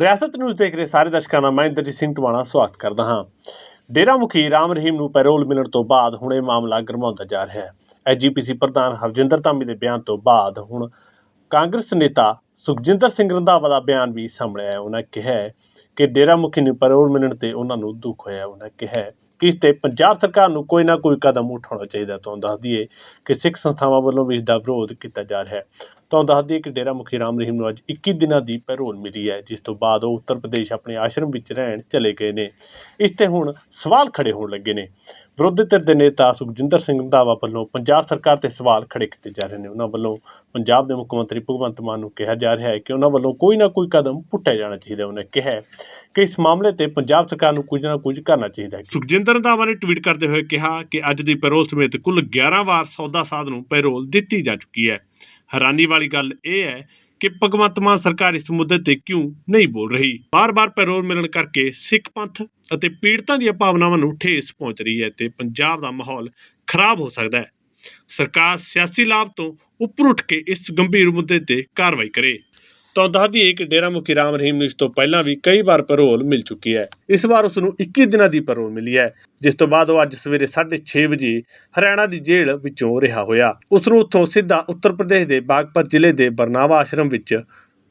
ਰਿਆਸਤ ਨਿਊਜ਼ ਦੇਖ ਰਹੇ ਸਾਰੇ ਦਰਸ਼ਕਾਂ ਦਾ ਮੈਂ ਇੰਦਰਜੀਤ ਸਿੰਘ ਟਵਾਣਾ ਸਵਾਗਤ ਕਰਦਾ ਹਾਂ। ਡੇਰਾ ਮੁਖੀ ਰਾਮ ਰਹੀਮ ਨੂੰ ਪੈਰੋਲ ਮਿਲਣ ਤੋਂ ਬਾਅਦ ਹੁਣ ਇਹ ਮਾਮਲਾ ਗਰਮਾਉਂਦਾ ਜਾ ਰਿਹਾ ਹੈ। ਐਜੀਪੀਸੀ ਪ੍ਰਧਾਨ ਹਰਜਿੰਦਰ ਧਾਮੀ ਦੇ ਬਿਆਨ ਤੋਂ ਬਾਅਦ ਹੁਣ ਕਾਂਗਰਸ ਨੇਤਾ ਸੁਖਜਿੰਦਰ ਸਿੰਘ ਰੰਧਾਵਾ ਦਾ ਬਿਆਨ ਵੀ ਸਾਹਮਣੇ ਆਇਆ। ਉਹਨਾਂ ਕਿਹਾ ਕਿ ਡੇਰਾ ਮੁਖੀ ਨੂੰ ਪੈਰੋਲ ਮਿਲਣ ਤੇ ਉਹਨਾਂ ਨੂੰ ਦੁੱਖ ਹੋਇਆ। ਉਹਨਾਂ ਕਿਹਾ ਕਿ ਇਸ ਤੇ ਪੰਜਾਬ ਸਰਕਾਰ ਨੂੰ ਕੋਈ ਨਾ ਕੋਈ ਕਦਮ ਉਠਾਉਣਾ ਚਾਹੀਦਾ ਤੁਹਾਨੂੰ ਦੱਸ ਦਈਏ ਕਿ ਸਿੱਖ ਸੰਸਥਾਵਾਂ ਵੱਲੋਂ ਵੀ ਇਸ ਦਾ ਵਿਰੋਧ ਕੀਤਾ ਜਾ ਰਿਹਾ ਹੈ। ਤੁਹਾਨੂੰ ਦੱਸ ਦਈਏ ਕਿ ਡੇਰਾ ਮੁਖੀ ਰਾਮ ਰਹੀਮ ਨੂੰ ਅੱਜ 21 ਦਿਨਾਂ ਦੀ ਪੈਰੋਲ ਮਿਲੀ ਹੈ, ਜਿਸ ਤੋਂ ਬਾਅਦ ਉਹ ਉੱਤਰ ਪ੍ਰਦੇਸ਼ ਆਪਣੇ ਆਸ਼ਰਮ ਵਿੱਚ ਰਹਿਣ ਚਲੇ ਗਏ ਨੇ। ਇਸ ਤੇ ਹੁਣ ਸਵਾਲ ਖੜੇ ਹੋਣ ਲੱਗੇ ਨੇ। ਵਿਰੋਧੀ ਧਿਰ ਦੇ ਨੇਤਾ ਸੁਖਜਿੰਦਰ ਸਿੰਘ ਰੰਧਾਵਾ ਵੱਲੋਂ ਪੰਜਾਬ ਸਰਕਾਰ ਤੇ ਸਵਾਲ ਖੜੇ ਕੀਤੇ ਜਾ ਰਹੇ ਨੇ। ਉਹਨਾਂ ਵੱਲੋਂ ਪੰਜਾਬ ਦੇ ਮੁੱਖ ਮੰਤਰੀ ਭਗਵੰਤ ਮਾਨ ਨੂੰ ਕਿਹਾ ਜਾ ਰਿਹਾ ਹੈ ਕਿ ਉਹਨਾਂ ਵੱਲੋਂ ਕੋਈ ਨਾ ਕੋਈ ਕਦਮ ਪੁੱਟਿਆ ਜਾਣਾ ਚਾਹੀਦਾ ਉਹਨੇ ਕਿਹਾ ਕਿ ਇਸ ਮਾਮਲੇ ਤੇ ਪੰਜਾਬ ਸਰਕਾਰ ਨੂੰ ਕੁਝ ਨਾ ਕੁਝ ਕਰਨਾ ਚਾਹੀਦਾ ਹੈ। ਸੁਖਜਿੰਦਰ ਰੰਧਾਵਾ ਨੇ ਟਵੀਟ ਕਰਦੇ ਹੋਏ ਕਿਹਾ ਕਿ ਅੱਜ ਦੀ ਪੈਰੋਲ ਸਮੇਤ ਕੁੱਲ 11 ਵਾਰ ਸੌਦਾ ਸਾਧ ਨੂੰ ਪੈਰੋਲ ਦਿੱਤੀ ਜਾ ਚੁੱਕੀ ਹੈ। ਹੈਰਾਨੀ ਵਾਲੀ ਗੱਲ ਇਹ ਹੈ ਕਿ ਭਗਵੰਤ ਮਾਨ ਸਰਕਾਰ ਇਸ ਮੁੱਦੇ ਤੇ ਕਿਉਂ ਨਹੀਂ ਬੋਲ ਰਹੀ? ਬਾਰ-ਬਾਰ ਪੈਰੋਲ ਮਿਲਣ ਕਰਕੇ ਸਿੱਖ ਪੰਥ ਅਤੇ ਪੀੜਤਾਂ ਦੀਆਂ ਭਾਵਨਾਵਾਂ ਨੂੰ ਠੇਸ ਪਹੁੰਚ ਰਹੀ ਹੈ ਤੇ ਪੰਜਾਬ ਦਾ ਮਾਹੌਲ ਖਰਾਬ ਹੋ ਸਕਦਾ ਹੈ। ਸਰਕਾਰ ਸਿਆਸੀ ਲਾਭ ਤੋਂ ਉੱਪਰ ਉੱਠ ਕੇ ਇਸ ਗੰਭੀਰ ਮੁੱਦੇ ਤੇ ਕਾਰਵਾਈ ਕਰੇ। ਤਾਂ ਦੱਸ ਦਈਏ ਕਿ ਡੇਰਾ ਮੁਖੀ ਰਾਮ ਰਹੀਮ ਨੂੰ ਇਸ ਤੋਂ ਪਹਿਲਾਂ ਵੀ ਕਈ ਵਾਰ ਪੈਰੋਲ ਮਿਲ ਚੁੱਕੀ ਹੈ। ਇਸ ਵਾਰ ਉਸ ਨੂੰ 21 ਦਿਨਾਂ ਦੀ ਪੈਰੋਲ ਮਿਲੀ ਹੈ, ਜਿਸ ਤੋਂ ਬਾਅਦ ਉਹ ਅੱਜ ਸਵੇਰੇ 6:30 ਵਜੇ ਹਰਿਆਣਾ ਦੀ ਜੇਲ੍ਹ ਵਿੱਚੋਂ ਰਿਹਾ ਹੋਇਆ। ਉਸ ਨੂੰ ਉੱਥੋਂ ਸਿੱਧਾ ਉੱਤਰ ਪ੍ਰਦੇਸ਼ ਦੇ ਬਾਗਪਤ ਜ਼ਿਲ੍ਹੇ ਦੇ ਬਰਨਾਵਾ ਆਸ਼ਰਮ ਵਿੱਚ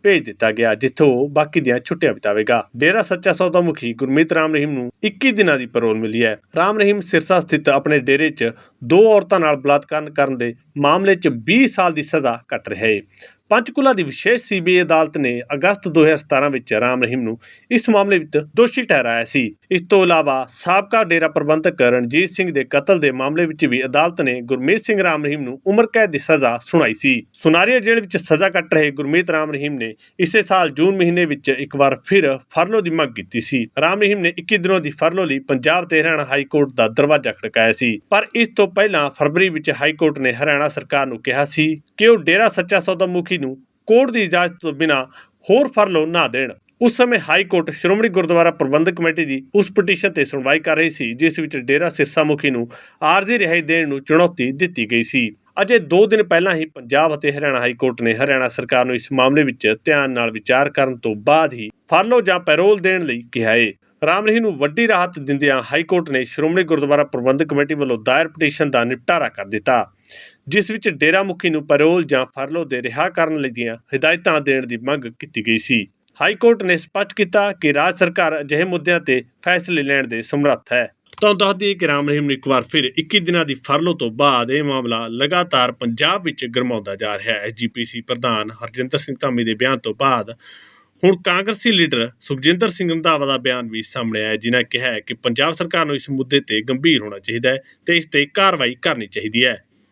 ਭੇਜ ਦਿੱਤਾ ਗਿਆ, ਜਿੱਥੋਂ ਬਾਕੀ ਦੀਆਂ ਛੁੱਟੀਆਂ ਬਿਤਾਵੇਗਾ। ਡੇਰਾ ਸੱਚਾ ਸੌਦਾ ਮੁਖੀ ਗੁਰਮੀਤ ਰਾਮ ਰਹੀਮ ਨੂੰ 21 ਦਿਨਾਂ ਦੀ ਪੈਰੋਲ ਮਿਲੀ ਹੈ। ਰਾਮ ਰਹੀਮ ਸਿਰਸਾ ਸਥਿਤ ਆਪਣੇ ਡੇਰੇ 'ਚ ਦੋ ਔਰਤਾਂ ਨਾਲ ਬਲਾਤਕਾਰ ਕਰਨ ਦੇ ਮਾਮਲੇ 'ਚ 20 ਸਾਲ ਦੀ ਸਜ਼ਾ ਕੱਟ ਰਿਹਾ। ਹੈ ਪੰਚਕੁਲਾ ਦੀ ਵਿਸ਼ੇਸ਼ ਸੀਬੀਆਈ ਅਦਾਲਤ ਨੇ ਅਗਸਤ 2017 ਵਿੱਚ ਰਾਮ ਰਹੀਮ ਨੂੰ ਇਸ ਮਾਮਲੇ ਵਿੱਚ ਦੋਸ਼ੀ ਠਹਿਰਾਇਆ ਸੀ। ਇਸ ਤੋਂ ਇਲਾਵਾ ਸਾਬਕਾ ਡੇਰਾ ਪ੍ਰਬੰਧਕ ਰਣਜੀਤ ਸਿੰਘ ਦੇ ਕਤਲ ਦੇ ਮਾਮਲੇ ਵਿੱਚ ਵੀ ਅਦਾਲਤ ਨੇ ਗੁਰਮੀਤ ਸਿੰਘ ਰਾਮ ਰਹੀਮ ਨੂੰ ਉਮਰ ਕੈਦ ਦੀ ਸਜ਼ਾ ਸੁਣਾਈ ਸੀ। ਸੁਨਾਰੀਆ ਜੇਲ੍ਹ ਵਿੱਚ ਸਜ਼ਾ ਕੱਟ ਰਹੇ ਗੁਰਮੀਤ ਰਾਮ ਰਹੀਮ ਨੇ ਇਸੇ ਸਾਲ ਜੂਨ ਮਹੀਨੇ ਵਿੱਚ ਇੱਕ ਵਾਰ ਫਿਰ ਫਰਲੋ ਦੀ ਮੰਗ ਕੀਤੀ ਸੀ। ਰਾਮ ਰਹੀਮ ਨੇ 21 ਦਿਨਾਂ ਦੀ ਫਰਲੋ ਲਈ ਪੰਜਾਬ ਤੇ ਹਰਿਆਣਾ ਹਾਈ ਕੋਰਟ ਦਾ ਦਰਵਾਜ਼ਾ ਖੜਕਾਇਆ ਸੀ। ਪਰ ਇਸ ਤੋਂ ਪਹਿਲਾਂ ਫਰਵਰੀ ਵਿੱਚ ਹਾਈ ਕੋਰਟ ਨੇ ਹਰਿਆਣਾ ਸਰਕਾਰ ਨੂੰ ਕਿਹਾ ਸੀ ਕਿ ਉਹ ਡੇਰਾ ਸੱਚਾ ਸੌਦਾ ਮੁਖੀ ਨੂੰ ਕੋਰਟ ਦੀ ਇਜਾਜ਼ਤ ਤੋਂ ਬਿਨਾਂ ਹੋਰ ਫਰਲੋ ਨਾ ਦੇਣ। ਉਸ ਸਮੇਂ high court Shiromani Gurdwara Parbandhak Committee ਦੀ ਉਸ ਪਟੀਸ਼ਨ ਤੇ ਸੁਣਵਾਈ ਕਰ ਰਹੀ ਸੀ, ਜਿਸ ਵਿੱਚ ਡੇਰਾ ਸਿਰਸਾ ਮੁਖੀ ਨੂੰ ਆਰਜ਼ੀ ਰਿਹਾਈ ਦੇਣ ਨੂੰ ਚੁਣੌਤੀ ਦਿੱਤੀ ਗਈ ਸੀ। ਅਜੇ 2 ਦਿਨ ਪਹਿਲਾਂ ਹੀ ਪੰਜਾਬ ਅਤੇ ਹਰਿਆਣਾ ਹਾਈ ਕੋਰਟ ਨੇ ਹਰਿਆਣਾ ਸਰਕਾਰ ਨੂੰ ਇਸ ਮਾਮਲੇ ਵਿੱਚ ਧਿਆਨ ਨਾਲ ਵਿਚਾਰ ਕਰਨ ਤੋਂ ਬਾਅਦ ਹੀ ਫਰਲੋ ਜਾਂ ਪੈਰੋਲ ਦੇਣ ਲਈ ਕਿਹਾ ਹੈ ਰਾਮ ਰਹੀਮ ਨੂੰ ਵੱਡੀ ਰਾਹਤ ਦਿੰਦਿਆਂ ਹਾਈ ਕੋਰਟ ਨੇ ਸ਼੍ਰੋਮਣੀ ਗੁਰਦੁਆਰਾ ਪ੍ਰਬੰਧਕ ਕਮੇਟੀ ਵੱਲੋਂ ਦਾਇਰ ਪਟੀਸ਼ਨ ਦਾ ਨਿਪਟਾਰਾ ਕਰ ਦਿੱਤਾ, ਜਿਸ ਵਿੱਚ ਡੇਰਾ ਮੁਖੀ ਨੂੰ ਪੈਰੋਲ ਜਾਂ ਫਰਲੋ ਦੇ ਰਿਹਾ ਕਰਨ ਲਈ ਦੀਆਂ ਹਦਾਇਤਾਂ ਦੇਣ ਦੀ ਮੰਗ ਕੀਤੀ ਗਈ ਸੀ। ਹਾਈ ਕੋਰਟ ਨੇ ਸਪਸ਼ਟ ਕੀਤਾ ਕਿ ਰਾਜ ਸਰਕਾਰ ਅਜਿਹੇ ਮੁੱਦਿਆਂ ਤੇ ਫੈਸਲੇ ਲੈਣ ਦੇ ਸਮਰੱਥ ਹੈ। ਤੁਹਾਨੂੰ ਦੱਸਦੀ ਕਿ ਰਾਮ ਰਹੀਮ ਨੂੰ ਇੱਕ ਵਾਰ ਫਿਰ 21 ਦਿਨਾਂ ਦੀ ਫਰਲੋ ਤੋਂ ਬਾਅਦ ਇਹ ਮਾਮਲਾ ਲਗਾਤਾਰ ਪੰਜਾਬ ਵਿੱਚ ਗਰਮਾਉਂਦਾ ਜਾ ਰਿਹਾ ਹੈ। ਐਸਜੀਪੀਸੀ ਪ੍ਰਧਾਨ ਹਰਜਿੰਦਰ ਸਿੰਘ ਧਾਮੀ ਦੇ ਬਿਆਨ ਤੋਂ ਬਾਅਦ ਹੁਣ ਕਾਂਗਰਸੀ ਲੀਡਰ ਸੁਖਜਿੰਦਰ ਸਿੰਘ ਰੰਧਾਵਾ ਦਾ ਬਿਆਨ ਵੀ ਸਾਹਮਣੇ ਆਇਆ ਜਿਨ੍ਹਾਂ ਕਿਹਾ ਹੈ ਕਿ ਪੰਜਾਬ ਸਰਕਾਰ ਨੂੰ ਇਸ ਮੁੱਦੇ ਤੇ ਗੰਭੀਰ ਹੋਣਾ ਚਾਹੀਦਾ ਹੈ ਤੇ ਇਸ ਤੇ ਕਾਰਵਾਈ ਕਰਨੀ ਚਾਹੀਦੀ ਹੈ।